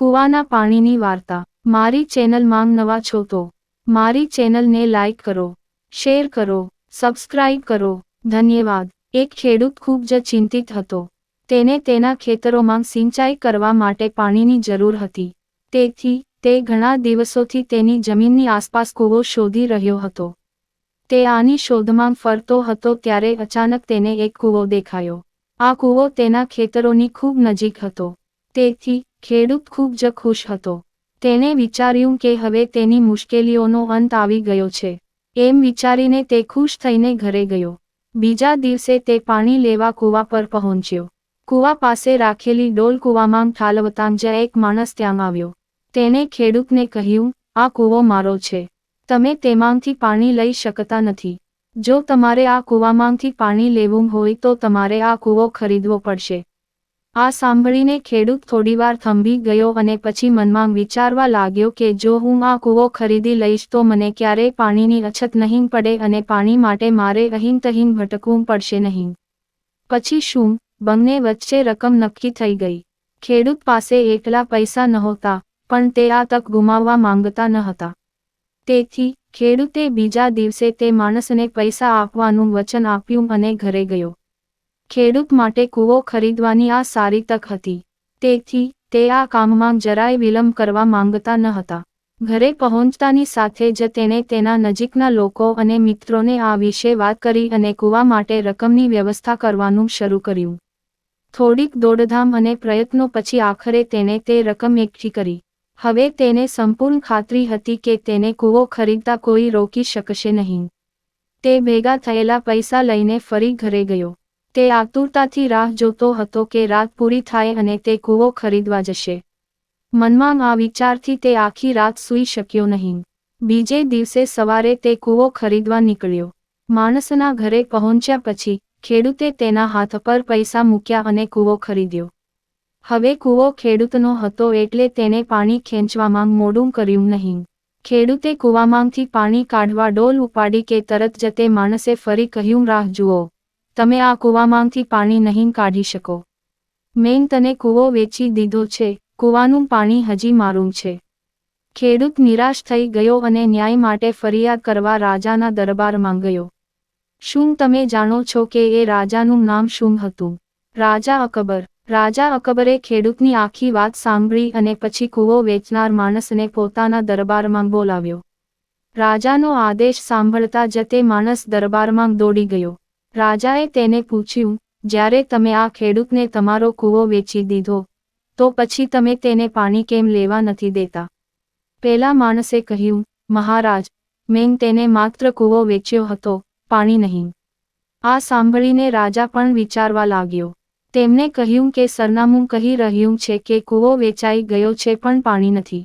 કૂવાના પાણીની વાર્તા. મારી ચેનલ માંગ નવા છો તો મારી ચેનલને લાઇક કરો, શેર કરો, સબસ્ક્રાઇબ કરો. ધન્યવાદ. એક ખેડૂત ખૂબ જ ચિંતિત હતો. તેને તેના ખેતરોમાં સિંચાઈ કરવા માટે પાણીની જરૂર હતી. તેથી, તે ઘણા દિવસોથી તેની જમીનની આસપાસ કૂવો શોધી રહ્યો હતો. તે આની શોધમાં ફરતો હતો ત્યારે અચાનક તેને એક કૂવો દેખાયો. આ કૂવો તેના ખેતરોની ખૂબ નજીક હતો. તેથી ખેડૂત ખૂબ જ ખુશ હતો. તેણે વિચાર્યું કે હવે તેની મુશ્કેલીઓનો અંત આવી ગયો છે. એમ વિચારીને તે ખુશ થઈને ઘરે ગયો. બીજા દિવસે તે પાણી લેવા કૂવા પર પહોંચ્યો. કૂવા પાસે રાખેલી ડોલ કૂવામાં ઠાલવતાં જ એક માણસ ત્યાં આવ્યો. તેને ખેડૂતને કહ્યું, આ કૂવો મારો છે. તમે તેમાંથી પાણી લઈ શકતા નથી. જો તમારે આ કૂવામાંથી પાણી લેવું હોય તો તમારે આ કૂવો ખરીદવો પડશે. આ સાંભળીને ખેડૂત થોડીવાર થંભી ગયો અને પછી મનમાં વિચારવા લાગ્યો કે જો હું આ કૂવો ખરીદી લઈશ તો મને ક્યારેય પાણીની અછત નહીં પડે અને પાણી માટે મારે અહીં તહીં ભટકવું પડશે નહીં. પછી શું? બંને વચ્ચે રકમ નક્કી થઈ ગઈ. ખેડૂત પાસે એકલા પૈસા નહોતા, પણ તે આ તક ગુમાવવા માંગતા ન હતા. તેથી, ખેડૂતે બીજા દિવસે તે માણસને પૈસા આપવાનું વચન આપ્યું અને ઘરે ગયો. ખેડૂત માટે કૂવો ખરીદવાની આ સારી તક હતી. તેથી, તે આ કામમાં જરાય વિલંબ કરવા માંગતા ન હતા. ઘરે પહોંચતાની સાથે જ તેણે તેના નજીકના લોકો અને મિત્રોને આ વિશે વાત કરી અને કૂવા માટે રકમની વ્યવસ્થા કરવાનું શરૂ કર્યું. થોડીક દોડધામ અને પ્રયત્નો પછી આખરે તેણે તે રકમ એકઠી કરી. હવે તેને સંપૂર્ણ ખાતરી હતી કે તેને કૂવો ખરીદતા કોઈ રોકી શકશે નહીં. તે ભેગા થયેલા પૈસા લઈને ફરી ઘરે ગયો. તે આતુરતાથી રાહ જોતો હતો કે રાત પૂરી થાય અને તે કૂવો ખરીદવા જશે. મનમાં આ વિચારથી તે આખી રાત સૂઈ શક્યો નહીં. બીજે દિવસે સવારે તે કૂવો ખરીદવા નીકળ્યો. માણસના ઘરે પહોંચ્યા પછી, ખેડૂતે તેના હાથ પર પૈસા મૂક્યા અને કૂવો ખરીદ્યો. હવે કૂવો ખેડૂતનો હતો એટલે તેને પાણી ખેંચવામાં મોડું કર્યું નહીં. ખેડૂતે કૂવામાંથી પાણી કાઢવા ડોલ ઉપાડી કે તરત જતે માણસે ફરી કહ્યું, રાહ જુઓ. તમે આ કૂવામાંથી પાણી નહીં કાઢી શકો. મેં તને કૂવો વેચી દીધો છે, કૂવાનું પાણી હજી મારું છે. ખેડૂત નિરાશ થઈ ગયો અને ન્યાય માટે ફરિયાદ કરવા રાજાના દરબારમાં ગયો. શું તમે જાણો છો કે એ રાજાનું નામ શું હતું? રાજા અકબર. રાજા અકબરે ખેડૂતની આખી વાત સાંભળી અને પછી કૂવો વેચનાર માણસને પોતાના દરબારમાં બોલાવ્યો. રાજાનો આદેશ સાંભળતા જ તે માણસ દરબારમાં દોડી ગયો. રાજાએ તેને પૂછ્યું, જ્યારે તમે આ ખેડૂતને તમારો કૂવો વેચી દીધો, તો પછી તમે તેને પાણી કેમ લેવા નથી દેતા? પેલા માણસે કહ્યું, મહારાજ, મેં તેને માત્ર કૂવો વેચ્યો હતો, પાણી નહીં. આ સાંભળીને રાજા પણ વિચારવા લાગ્યો. તેમને કહ્યું કે સરનામું કહી રહ્યું છે કે કૂવો વેચાઈ ગયો છે પણ પાણી નથી.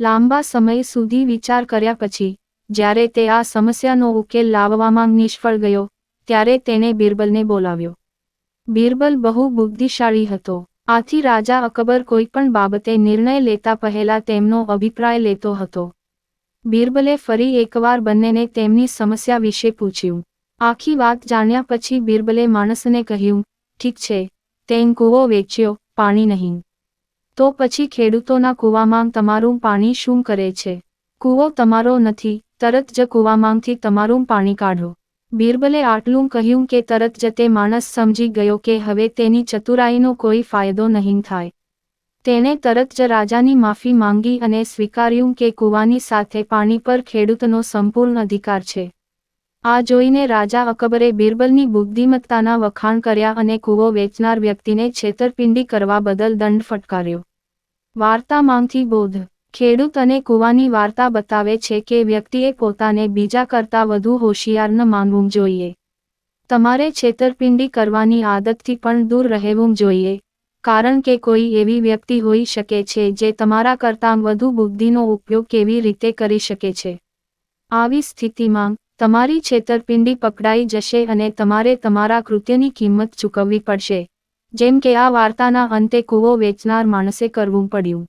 લાંબા સમય સુધી વિચાર કર્યા પછી, જ્યારે તે આ સમસ્યાનો ઉકેલ લાવવામાં નિષ્ફળ ગયો ત્યારે તેણે બિરબલને બોલાવ્યો. બિરબલ બહુ બુદ્ધિશાળી હતો. આથી રાજા અકબર કોઈ પણ બાબતે નિર્ણય લેતા પહેલા તેમનો અભિપ્રાય લેતો હતો. બિરબલે ફરી એકવાર બંનેને તેમની સમસ્યા વિશે પૂછ્યું. આખી વાત જાણ્યા પછી બિરબલે માણસને કહ્યું, ઠીક છે તેન કૂવો વેચ્યો, પાણી નહીં. તો પછી ખેડૂતોના કૂવામાં તમારું પાણી શું કરે છે? કૂવો તમારો નથી, તરત જ કૂવામાંથી તમારું પાણી કાઢો. બિરબલે આટલું કહ્યું કે તરત જ તે માણસ સમજી ગયો કે હવે તેની ચતુરાઈનો કોઈ ફાયદો નહીં થાય. તેણે તરત જ રાજાની માફી માંગી અને સ્વીકાર્યું કે કૂવાની સાથે પાણી પર ખેડૂતનો સંપૂર્ણ અધિકાર છે. આ જોઈને રાજા અકબરે બિરબલની બુદ્ધિમત્તાના વખાણ કર્યા અને કૂવો વેચનાર વ્યક્તિને છેતરપિંડી કરવા બદલ દંડ ફટકાર્યો. વાર્તામાંથી બોધ ખેડૂત અને કૂવાની વાર્તા બતાવે છે કે વ્યક્તિએ પોતાને બીજા કરતાં વધુ હોશિયાર ન માનવું જોઈએ. તમારે છેતરપિંડી કરવાની આદતથી પણ દૂર રહેવું જોઈએ, કારણ કે કોઈ એવી વ્યક્તિ હોઈ શકે છે જે તમારા કરતાં વધુ બુદ્ધિનો ઉપયોગ કેવી રીતે કરી શકે છે. આવી સ્થિતિમાં, તમારી છેતરપિંડી પકડાઈ જશે અને તમારે તમારા કૃત્યની કિંમત ચૂકવવી પડશે. જેમ કે આ વાર્તાના અંતે કૂવો વેચનાર માણસે કરવું પડ્યું.